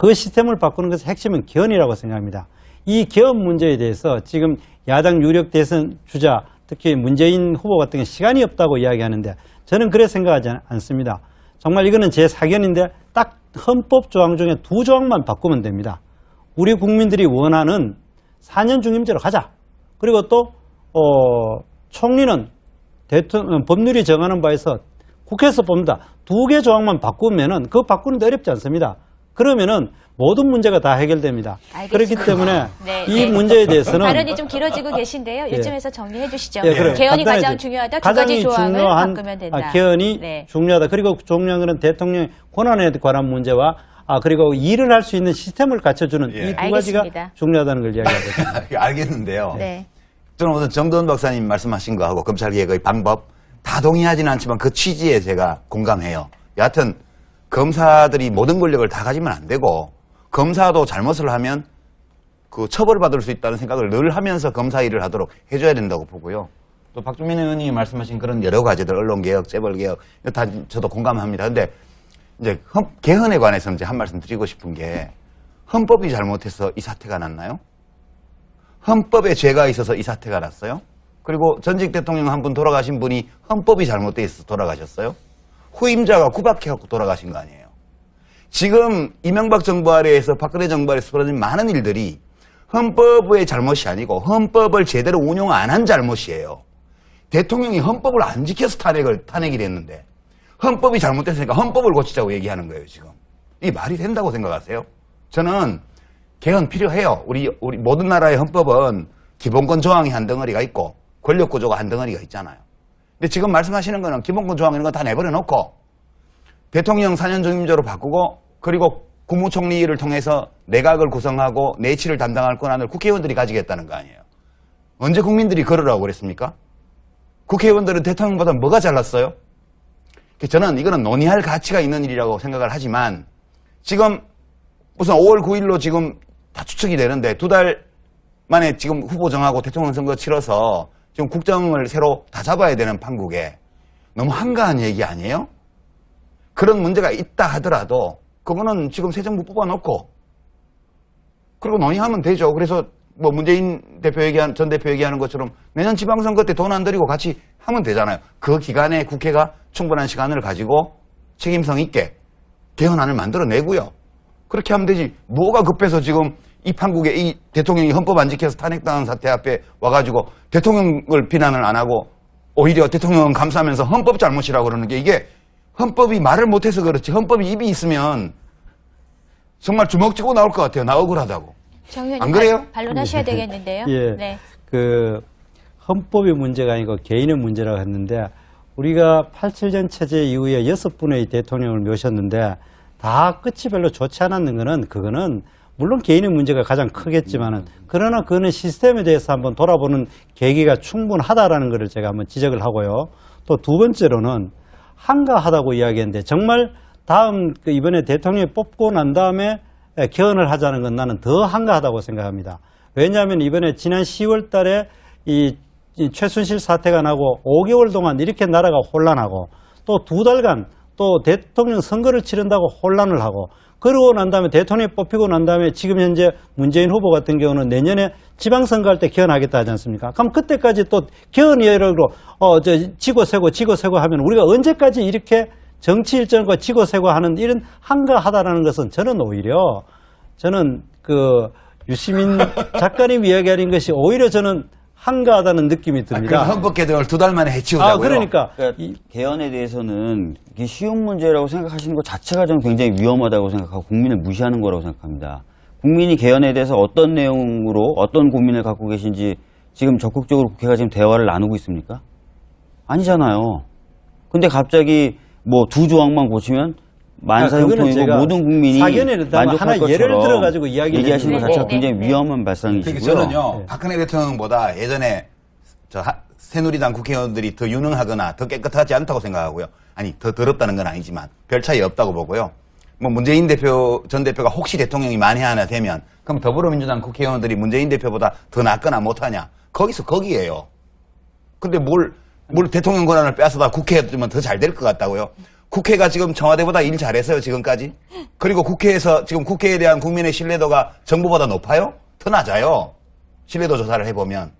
그 시스템을 바꾸는 것의 핵심은 개헌이라고 생각합니다. 이 개헌 문제에 대해서 지금 야당 유력 대선 주자 특히 문재인 후보 같은 경우 시간이 없다고 이야기하는데 저는 그래 생각하지 않- 않습니다. 정말 이거는 제 사견인데 딱 헌법 조항 중에 두 조항만 바꾸면 됩니다. 우리 국민들이 원하는 4년 중임제로 가자. 그리고 또 어, 총리는 대통령 법률이 정하는 바에서 국회에서 뽑는다. 두 개 조항만 바꾸면은 그거 바꾸는 데 어렵지 않습니다. 그러면은 모든 문제가 다 해결됩니다. 알겠습니다. 그렇기 때문에 네, 이 네. 문제에 대해서는 발언이 좀 길어지고 계신데요. 예. 이쯤에서 정리해 주시죠. 예, 그래요. 개헌이 간단하게 가장 중요하다. 두 가장 가지 조항을 중요한, 바꾸면 된다. 아, 개헌이 네. 중요하다. 그리고 것은 대통령 권한에 관한 문제와 아 그리고 일을 할 수 있는 시스템을 갖춰주는 예. 이 두 가지가 알겠습니다. 중요하다는 걸 이야기하거든요. 알겠는데요. 네. 저는 오늘 정도원 박사님 말씀하신 거하고 검찰개혁의 방법 다 동의하지는 않지만 그 취지에 제가 공감해요. 여하튼 검사들이 모든 권력을 다 가지면 안 되고 검사도 잘못을 하면 그 처벌받을 수 있다는 생각을 늘 하면서 검사 일을 하도록 해줘야 된다고 보고요. 또 박주민 의원님이 말씀하신 그런 여러 가지들 언론 개혁, 재벌 개혁 이거 다 저도 공감합니다. 근데 이제 헌- 개헌에 관해서 이제 한 말씀 드리고 싶은 게 헌법이 잘못해서 이 사태가 났나요? 헌법에 죄가 있어서 이 사태가 났어요. 그리고 전직 대통령 한 분 돌아가신 분이 헌법이 잘못돼 있어서 돌아가셨어요. 후임자가 구박해갖고 돌아가신 거 아니에요. 지금 이명박 정부 아래에서 박근혜 정부 아래에서 벌어진 많은 일들이 헌법의 잘못이 아니고 헌법을 제대로 운용 안 한 잘못이에요. 대통령이 헌법을 안 지켜서 탄핵을, 탄핵이 됐는데 헌법이 잘못됐으니까 헌법을 고치자고 얘기하는 거예요, 지금. 이게 말이 된다고 생각하세요? 저는 개헌 필요해요. 우리, 우리 모든 나라의 헌법은 기본권 조항이 한 덩어리가 있고 권력 구조가 한 덩어리가 있잖아요. 근데 지금 말씀하시는 거는 기본권 조항 이런 거 다 내버려 놓고 대통령 4년 중임제로 바꾸고 그리고 국무총리를 통해서 내각을 구성하고 내치를 담당할 권한을 국회의원들이 가지겠다는 거 아니에요. 언제 국민들이 그러라고 그랬습니까? 국회의원들은 대통령보다 뭐가 잘났어요? 저는 이거는 논의할 가치가 있는 일이라고 생각을 하지만 지금 우선 5월 9일로 지금 다 추측이 되는데 두 달 만에 지금 후보 정하고 대통령 선거 치러서 지금 국정을 새로 다 잡아야 되는 판국에 너무 한가한 얘기 아니에요? 그런 문제가 있다 하더라도 그거는 지금 새 정부 뽑아놓고 그리고 논의하면 되죠. 그래서 뭐 문재인 대표 얘기한 전 대표 얘기하는 것처럼 내년 지방선거 때 돈 안 들이고 같이 하면 되잖아요. 그 기간에 국회가 충분한 시간을 가지고 책임성 있게 개헌안을 만들어내고요. 그렇게 하면 되지. 뭐가 급해서 지금 이 판국에 이 대통령이 헌법 안 지켜서 탄핵당한 사태 앞에 와가지고 대통령을 비난을 안 하고 오히려 대통령은 감싸면서 헌법 잘못이라고 그러는 게 이게 헌법이 말을 못해서 그렇지 헌법이 입이 있으면 정말 주먹 쥐고 나올 것 같아요. 나 억울하다고. 정 의원님 안 그래요? 발- 반론하셔야 되겠는데요. 예. 네. 그 헌법의 문제가 아니고 개인의 문제라고 했는데 우리가 87년 체제 이후에 여섯 분의 대통령을 모셨는데 다 끝이 별로 좋지 않았는 거는 그거는 물론 개인의 문제가 가장 크겠지만은 그러나 그거는 시스템에 대해서 한번 돌아보는 계기가 충분하다라는 것을 제가 한번 지적을 하고요. 또 두 번째로는 한가하다고 이야기했는데 정말 다음 그 이번에 대통령이 뽑고 난 다음에 에, 개헌을 하자는 건 나는 더 한가하다고 생각합니다. 왜냐하면 이번에 지난 10월 달에 이, 이 최순실 사태가 나고 5개월 동안 이렇게 나라가 혼란하고 또 두 달간 또 대통령 선거를 치른다고 혼란을 하고 그러고 난 다음에 대통령이 뽑히고 난 다음에 지금 현재 문재인 후보 같은 경우는 내년에 지방선거 할 때 개헌하겠다 하지 않습니까? 그럼 그때까지 또 개헌 예력으로 어, 저, 지고 세고 지고 세고 하면 우리가 언제까지 이렇게 정치 일정과 지고 세고 하는 이런 한가하다라는 것은 저는 오히려 저는 그 유시민 작가님 이야기하는 것이 오히려 저는 한가하다는 느낌이 아, 듭니다. 헌법 개정을 두 달 만에 해치우자고요. 아, 그러니까 그러니까 이- 개헌에 대해서는 이게 쉬운 문제라고 생각하시는 것 자체가 저는 굉장히 위험하다고 생각하고 국민을 무시하는 거라고 생각합니다. 국민이 개헌에 대해서 어떤 내용으로 어떤 고민을 갖고 계신지 지금 적극적으로 국회가 지금 대화를 나누고 있습니까? 아니잖아요. 근데 갑자기 뭐 두 조항만 고치면 아, 만사형통이고 제가 모든 국민이 만족할 하나 예를 것처럼 들어 가지고 이야기를 얘기하시는 것. 자체가 네, 네, 굉장히 네. 위험한 발상이시고요. 그러니까 저는요 네. 박근혜 대통령보다 예전에 저 하- 새누리당 국회의원들이 더 유능하거나 더 깨끗하지 않다고 생각하고요. 아니 더 더럽다는 건 아니지만 별 차이 없다고 보고요. 뭐 문재인 대표 전 대표가 혹시 대통령이 만에 하나 되면 그럼 더불어민주당 국회의원들이 문재인 대표보다 더 낫거나 못하냐 거기서 거기에요. 근데 뭘, 뭘 대통령 권한을 빼앗아다 국회에 두면 더 잘 될 것 같다고요? 국회가 지금 청와대보다 일 잘했어요, 지금까지? 그리고 국회에서 지금 국회에 대한 국민의 신뢰도가 정부보다 높아요? 더 낮아요. 신뢰도 조사를 해보면.